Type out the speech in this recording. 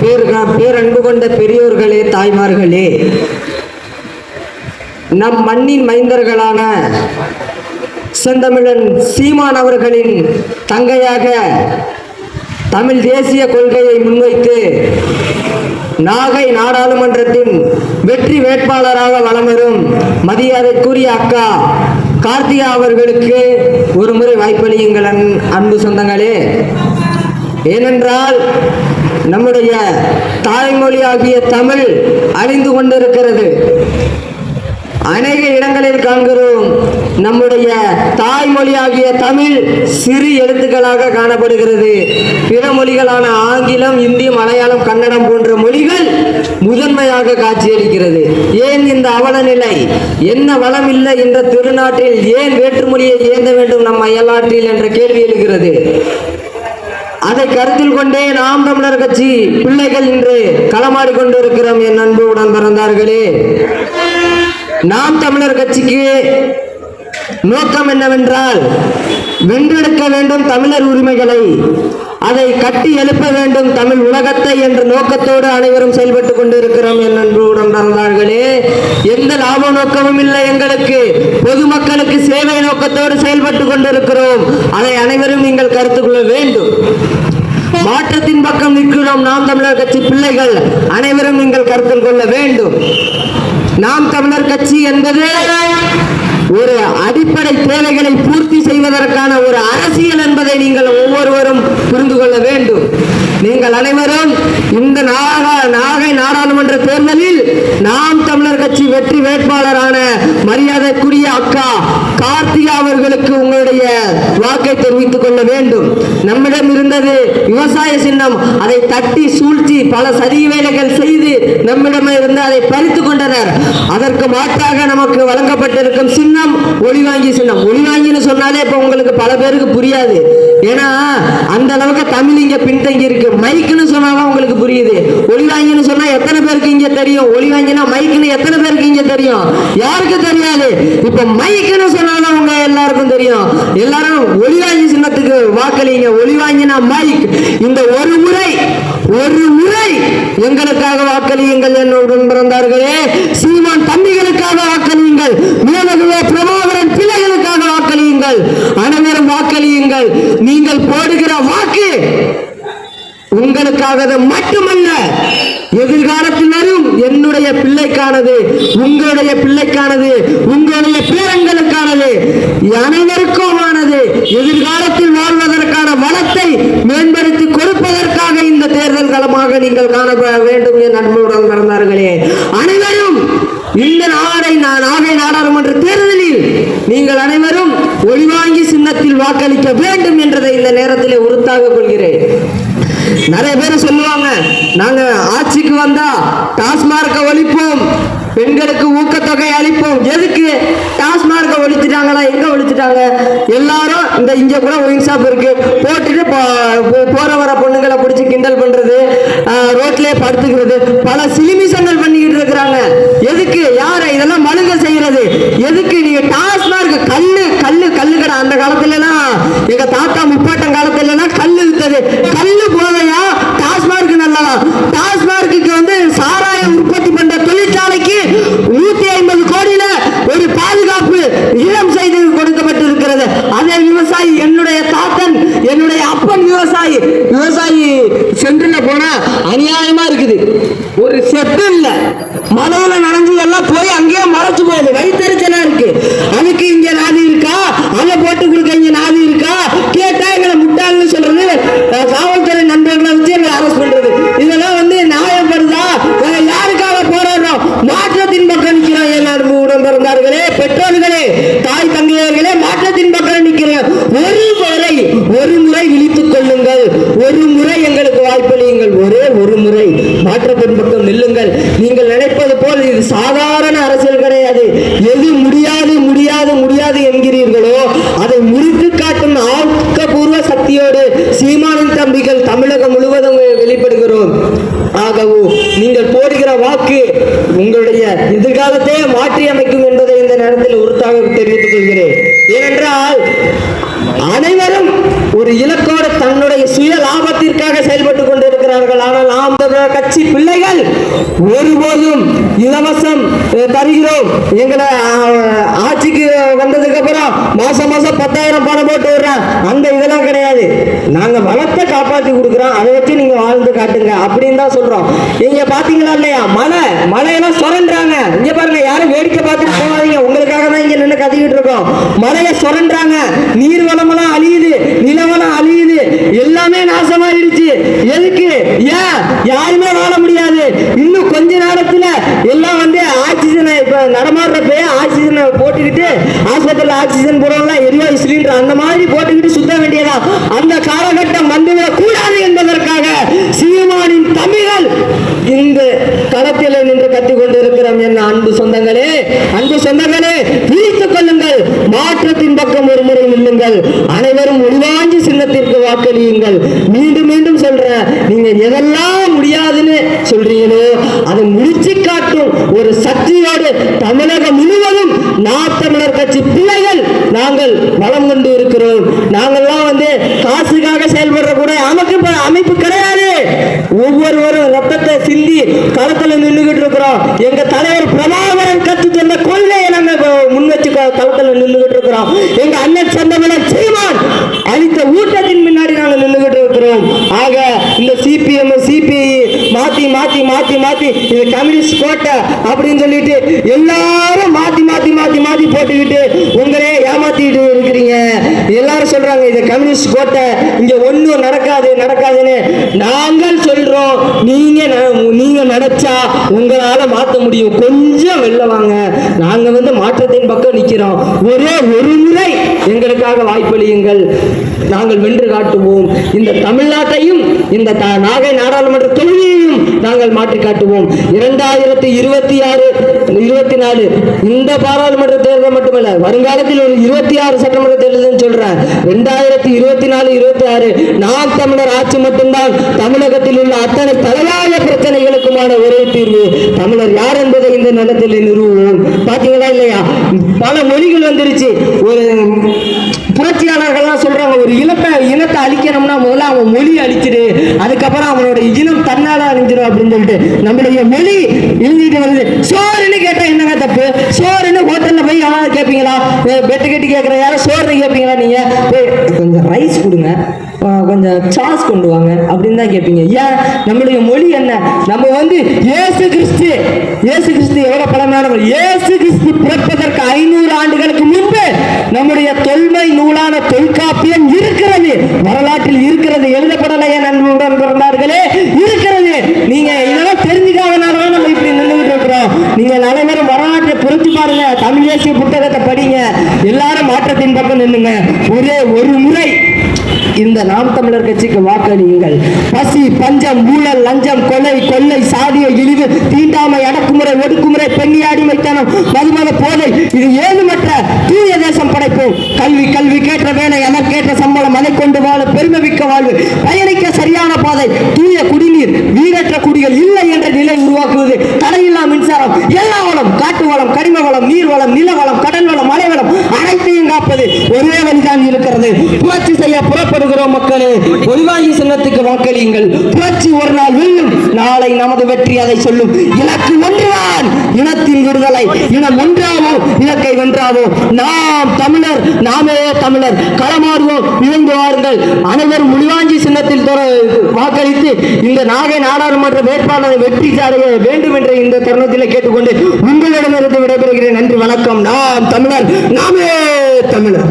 பேர் பேரன்பு கொண்ட பெரியோர்களே தாய்மார்களே. நம் மண்ணின் மைந்தர்களான செந்தமிழன் சீமான் அவர்களின் தங்கையாக தமிழ் தேசிய கொள்கையை முன்வைத்து நாகை நாடாளுமன்றத்தின் வெற்றி வேட்பாளராக வலம் வரும் மரியாதைக்குரிய அக்கா கார்த்திகா அவர்களுக்கு ஒரு முறை வாய்ப்பளியுங்கள் அன்பு சொந்தங்களே. ஏனென்றால் நம்முடைய தாய்மொழியாகிய தமிழ் அழிந்து கொண்டிருக்கிறது. அநேக இடங்களில் காண்கிறோம் நம்முடைய தாய்மொழியாகிய தமிழ் சிறு எழுத்துக்களாக காணப்படுகிறது. பிற மொழிகளான ஆங்கிலம் இந்தி மலையாளம் கன்னடம் போன்ற மொழிகள் முதன்மையாக காட்சியளிக்கிறது. ஏன் இந்த அவல நிலை என்ன வளம் இல்லை என்ற திருநாட்டில் ஏன் வேற்றுமொழியை ஏந்த வேண்டும் நம் அயலாற்றில் என்ற கேள்வி எழுகிறது. அதை கருத்தில் கொண்டே நாம் தமிழர் கட்சி பிள்ளைகள் இன்று களமாடி கொண்டிருக்கிறோம் என் அன்பு உடன் பிறந்தார்களே. நாம் தமிழர் கட்சிக்கு நோக்கம் என்னவென்றால் வென்றெடுக்க வேண்டும் தமிழர் உரிமைகளை அதை கட்டி எழுப்ப வேண்டும் தமிழ் உலகத்தை என்ற நோக்கத்தோடு அனைவரும் செயல்பட்டு கொண்டிருக்கிறோம் என் அன்பு உடன் எந்த லாப நோக்கமும் இல்லை எங்களுக்கு. பொதுமக்களுக்கு சேவை நோக்கத்தோடு செயல்பட்டு கொண்டிருக்கிறோம். அதை அனைவரும் நீங்கள் கருத்துக்கொள்ள வேண்டும் மாற்றத்தின் பக்கம் நிற்கிறோம் நாம் தமிழர் கட்சி பிள்ளைகள் அனைவரும் நீங்கள் கருத்தில் கொள்ள வேண்டும். நாம் தமிழர் கட்சி என்பது ஒரு அடிப்படை தேவைகளை பூர்த்தி செய்வதற்கான ஒரு அரசியல் என்பதை நீங்கள் ஒவ்வொருவரும் புரிந்து கொள்ள வேண்டும். நீங்கள் அனைவரும் இந்த நாகா நாகை நாடாளுமன்ற தேர்தலில் நாம் தமிழர் கட்சி வெற்றி வேட்பாளரான மரியாதைக்குரிய அக்கா கார்த்திகா அவர்களுக்கு உங்களுடைய வாக்கை தெரிவித்துக் கொள்ள வேண்டும். நம்மிடம் இருந்தது விவசாய சின்னம். அதை தட்டி சூழ்ச்சி பல சதி வேலைகள் செய்து நம்மிடம் இருந்து அதை பறித்து கொண்டனர். அதற்கு மாற்றாக நமக்கு வழங்கப்பட்டிருக்கும் சின்னம் ஒளிவாங்கி சின்னம். ஒளிவாங்கின்னு சொன்னாலே இப்போ உங்களுக்கு பல பேருக்கு புரியாது. ஏன்னா அந்த அளவுக்கு தமிழ் இங்க பின்தங்கி இருக்கு மைக்குன்னு சொன்னாலும் உங்களுக்கு புரியுது. ஒளிவாங்கின்னு சொன்னா எத்தனை பேருக்கு இங்க தெரியும்? ஒளிவாங்கினா மைக்குன்னு எத்தனை பேருக்கு இங்க தெரியும்? யாருக்கு தெரியாது? இப்ப மைக்குன்னு சொன்னாலும் உங்க எல்லாருக்கும் தெரியும். எல்லாரும் ஒளிவாங்கி சின்னத்துக்கு வாக்களிங்க. ஒளிவாங்கினா மைக் இந்த ஒரு முறை ஒரு முறை எங்களுக்காக வாக்களியுங்கள் என்னுடன் பிறந்தார்களே. சீமான் தம்பிகளுக்காக வாக்களியுங்கள். மேலகுவே பிரபாகரன் பிள்ளைகளுக்காக வாக்களியுங்கள். அனைவரும் வாக்களியுங்கள். நீங்கள் போடுகிற வாக்கு உங்களுக்காக மட்டுமல்ல. என்னுடைய பிள்ளைக்கானது உங்களுடைய பிள்ளைக்கானது உங்களுடைய பேரங்களுக்கானது அனைவருக்குமானது எதிர்காலத்தில் வாழ்வதற்கான வளத்தை மேம்படுத்தி கொடுப்பதற்காக இந்த தேர்தல் களமாக நீங்கள் காணப்பட வேண்டும் என் அன்புடன் நடந்தார்களே அனைவரும் இந்த நாளை நான் நாகை நாடாளுமன்ற தேர்தலில் நீங்கள் அனைவரும் ஒளிவாங்கி சின்னத்தில் வாக்களிக்க வேண்டும் என்றதை இந்த நேரத்திலே உறுத்தாக கொள்கிறேன். நிறைய பேர் சொல்லுவாங்க நாங்க ஆட்சிக்கு வந்தா டாஸ்மார்க்க ஒழிப்போம் பெண்களுக்கு ஊக்கத்தொகை அளிப்போம். எதுக்கு? டாஸ்மார்க்க ஒழிச்சிட்டாங்களா? எங்க ஒழிச்சிட்டாங்க? எல்லாரும் இந்த இங்க கூட ஒயின் ஷாப் இருக்கு. போட்டுட்டு போற வர பொண்ணுங்களை பிடிச்சி கிண்டல் பண்றது ரோட்லயே படுத்துக்கிறது. பல சிலிமிசங்கள் மலையில நனைஞ்சு எல்லாம் போய் அங்கேயே மறைச்சு போகுது. வயிற்றுச்சலா இருக்கு. அதுக்கு இங்க நாதி இருக்கா? அதை போட்டு கொடுக்க இங்க நாதி இருக்கா? கேட்டா எங்களை முட்டாள்னு சொல்றது காவல்துறை நண்பர்களை வச்சு எங்களை அரெஸ்ட் பண்றது. இதெல்லாம் வந்து நியாயப்படுதா? வேற யாருக்காக போராடுறோம்? மாற்றத்தின் பக்கம் நிற்கிறோம் எல்லாரும் உடன் பிறந்தார்களே பெற்றோர்களே தாய் தங்கையர்களே மாற்றத்தின் பக்கம் நிற்கிறோம் ஒரு முறை ஒரு முறை விழித்துக் கொள்ளுங்கள். ஒரு முறை எங்களுக்கு வாய்ப்பளியுங்கள். ஒரே ஒரு முறை மாற்றத்தின் பக்கம் நில்லுங்கள் நீங்கள் நினைப்பது போல் இது சாதாரண அரசியல் கிடையாது எது முடியாது முடியாது முடியாது என்கிறீர்களோ அதை முறித்து காட்டும் ஆக்கப்பூர்வ சக்தியோடு சீமானின் தம்பிகள் தமிழகம் முழுவதும் வெளிப்படுகிறோம். ஆகவும் நீங்கள் போடுகிற வாக்கு உங்களுடைய எதிர்காலத்தையே மாற்றி அமைக்கும் என்பதை இந்த நேரத்தில் உறுத்தாக தெரிவித்துக் கொள்கிறேன். ஏனென்றால் அனைவரும் ஒரு இலக்கோடு தன்னுடைய சுய லாபத்திற்கு செயல்பட்டு கொண்டிருக்கிறார்கள் ஆனால் நாம் தமிழர் கட்சி பிள்ளைகள் ஒருபோதும் இலவசம் தருகிறோம். எங்களை ஆட்சிக்கு வந்ததுக்கு அப்புறம் மாசம் மாசம் பத்தாயிரம் பணம் போட்டு விடுறேன் அந்த இதெல்லாம் கிடையாது. நாங்க வளத்தை காப்பாத்தி கொடுக்குறோம். அதை வச்சு நீங்க வாழ்ந்து காட்டுங்க அப்படின்னு தான் சொல்றோம். நீங்க பாத்தீங்களா இல்லையா? மழை மழையெல்லாம் சுரண்டுறாங்க. இங்க பாருங்க யாரும் வேடிக்கை பார்த்துட்டு போகாதீங்க. உங்களுக்காக தான் இங்க நின்று கத்திக்கிட்டு இருக்கோம். மழையை சுரண்டுறாங்க. நீர் வளமெல்லாம் அழியுது நிலவெல்லாம் அழியுது. எல்லாமே நாசமாயிடுச்சு. எதுக்கு? ஏன் யாருமே வாழ முடியாது இன்னும் கொஞ்ச நேரத்துல எல்லாம் வந்து ஆட்சி ஆக்சிஜனை இப்போ நடமாடுறப்பே ஆக்சிஜனை போட்டுக்கிட்டு ஆஸ்பத்திரியில் ஆக்சிஜன் போடுறோம்ல எரிவாயு சிலிண்டர் அந்த மாதிரி போட்டுக்கிட்டு சுத்த வேண்டியதா? அந்த காலகட்டம் வந்துவிடக் கூடாது என்பதற்காக சீமானின் தமிழர் இந்த களத்தில் நின்று கத்திக் கொண்டிருக்கிறோம் என்ன அன்பு சொந்தங்களே. அன்பு சொந்தங்களே பிரித்துக் கொள்ளுங்கள். மாற்றத்தின் பக்கம் ஒரு முறை நில்லுங்கள். அனைவரும் உள்வாஞ்சி சின்னத்திற்கு வாக்களியுங்கள். மீண்டும் மீண்டும் சொல்றேன் நீங்க எதெல்லாம் முடியாதுன்னு சொல்றீங்களோ அதை முடிச்சு காட்டும் ஒரு சக்தியோட தமிழகம் முழுவதும் நாத்தமிழர் கட்சி பிள்ளைகள் நாங்கள் வளம் கொண்டு இருக்கிறோம். நாங்கள்லாம் வந்து காசுக்காக செயல்படுற கூட அமைப்பு அமைப்பு கிடையாது. ஒவ்வொருவரும் ரத்தத்தை சிந்தி களத்துல நின்றுகிட்டு இருக்கிறோம். எங்க தலைவர் பிரபாகரன் கத்து சொன்ன கொள்கையை நாங்க இப்ப முன் வச்சு க- களத்துல நின்றுகிட்டு இருக்கிறோம். எங்க அண்ணன் சொந்தமிழர் சீமான் அளித்த ஊட்டத்தின் முன்னாடி நாங்க நின்றுகிட்டு இருக்கிறோம் ஆக இந்த சிபிஎம் சிபிஐ மாத்தி மாத்தி மாத்தி இது கம்யூனிஸ்ட் கோட்டை அப்படின்னு சொல்லிட்டு எல்லாரும் மாத்தி மாத்தி மாத்தி மாத்தி போட்டுக்கிட்டு உங்களே ஏமாத்திட்டு இருக்கிறீங்க. எல்லாரும் சொல்றாங்க இது கம்யூனிஸ்ட் கோட்டை இங்க ஒண்ணும் நடக்காது நடக்காதுன்னு. நாங்கள் சொல்றோம் நீங்க நீங்கள் நீங்க நினைச்சா உங்களால மாத்த முடியும். கொஞ்சம் வெளில வாங்க. நாங்க வந்து மாற்றத்தின் பக்கம் நிக்கிறோம். ஒரே ஒரு முறை எங்களுக்காக வாய்ப்பளியுங்கள். நாங்கள் வென்று காட்டுவோம். இந்த தமிழ்நாட்டையும் இந்த த- நாகை நாடாளுமன்ற தொகுதியையும் நாங்கள் மாற்றி காட்டுவோம். இரண்டாயிரத்தி இருபத்தி ஆறு இருபத்தி நாலு இந்த பாராளுமன்ற தேர்தல் மட்டுமல்ல வருங்காலத்தில் ஒரு இருபத்தி ஆறு சட்டமன்ற தேர்தல் சொல்றேன். ரெண்டாயிரத்தி இருபத்தி நாலு இருபத்தி ஆறு நாம் தமிழர் ஆட்சி மட்டும்தான். தமிழகத்தில் உள்ள அத்தனை தலைவாய பிரச்சனைகளுக்குமான ஒரே தீர்வு தமிழர் யார் என்பதை இந்த நிலத்தில் நிறுவுவோம். பாத்தீங்களா இல்லையா? பல மொழிகள் வந்துருச்சு. ஒரு புரட்சியாளர்கள்லாம் சொல்றாங்க ஒரு இனத்தை இனத்தை அழிக்கணும்னா முதல்ல அவன் மொழி அழிச்சிடு அதுக்கப்புறம் அவனோட இனம் தன்னால அழிஞ்சிடும் அப்படின்னு சொல்லிட்டு நம்மளுடைய மொழி எழுதிட்டு வருது. சோறுன்னு கேட்டா என்னங்க தப்பு? சோறுன்னு ஹோட்டல்ல போய் யாராவது கேட்பீங்களா பெட்டு கட்டி கேட்குற யாரும் சோறுன்னு கேட்பீங்களா நீங்க? கொஞ்சம் ரைஸ் கொடுங்க. கொஞ்சம் சாஸ் கொண்டு வாங்க. அப்படின்னு தான் கேட்பீங்க ஏன்? நம்மளுடைய மொழி என்ன? நம்ம வந்து ஏசு கிறிஸ்து. ஏசு கிறிஸ்து எவ்வளவு பழமையானவர்? ஏசு கிறிஸ்து பிறப்பதற்கு ஐநூறு ஆண்டுகளுக்கு முன்பு நம்முடைய தொல்மை நூலான தொல்காப்பியம் இருக்கிறது வரலாற்றில் இருக்கிறது எழுதப்படலையே நண்புடன் பிறந்தார்களே இருக்கிறது நீங்க இதெல்லாம் தெரிஞ்சுக்காதனால நம்ம இப்படி நின்றுகிட்டு இருக்கிறோம் நீங்க அனைவரும் வரலாற்றை புரிஞ்சு பாருங்க இயேசு புத்தகத்தை படிங்க. எல்லாரும் மாற்றத்தின் பக்கம் நின்னுங்க ஒரே ஒரு முறை இந்த நாம் தமிழர் கட்சிக்கு வாக்களியுங்கள். பசி பஞ்சம் ஊழல் லஞ்சம் கொலை கொள்ளை சாதிய இழிவு தீண்டாமை அடக்குமுறை ஒடுக்குமுறை பெண்ணி அடிமைத்தனம் மதுமத போதை இது ஏதுமற்ற தூய தேசம் படைப்போம். கல்வி கல்வி கேட்ட வேலை அதற்கேற்ற சம்பளம் அதை கொண்டு வாழ பெருமை மிக்க வாழ்வு. பயணிக்க சரியான பாதை தூய குடிநீர் வீரற்ற குடிகள் இல்லை என்ற நிலை உருவாக்குவது வளம் வளம் கனிம வளம் நீர் வளம் நில வளம் கடல் வளம் மலை வளம் அனைத்தையும் காப்பது ஒரே வழிதான் இருக்கிறது. புரட்சி செய்ய புறப்படுகிறோம் மக்களே. ஒளிவாங்கி சின்னத்துக்கு வாக்களியுங்கள். புரட்சி ஒரு நாள் வெல்லும் நாளை நமது வெற்றி அதை சொல்லும். இலக்கு ஒன்றுதான். இனத்தின் விடுதலை. இனம் ஒன்றாவோ இலக்கை வென்றாவோ? நாம் தமிழர் நாமே தமிழர். களமாறுவோம் இணைந்து வாருங்கள். அனைவரும் முளிவாஞ்சி சின்னத்தில் வாக்களித்து இந்த நாகை நாடாளுமன்ற வேட்பாளரை வெற்றி சாடைய வேண்டும் என்ற இந்த தருணத்தில் கேட்டுக்கொண்டு உங்களிடமிருந்து விடைபெறுகிறேன். நன்றி வணக்கம். நாம் தமிழர் நாமே தமிழர்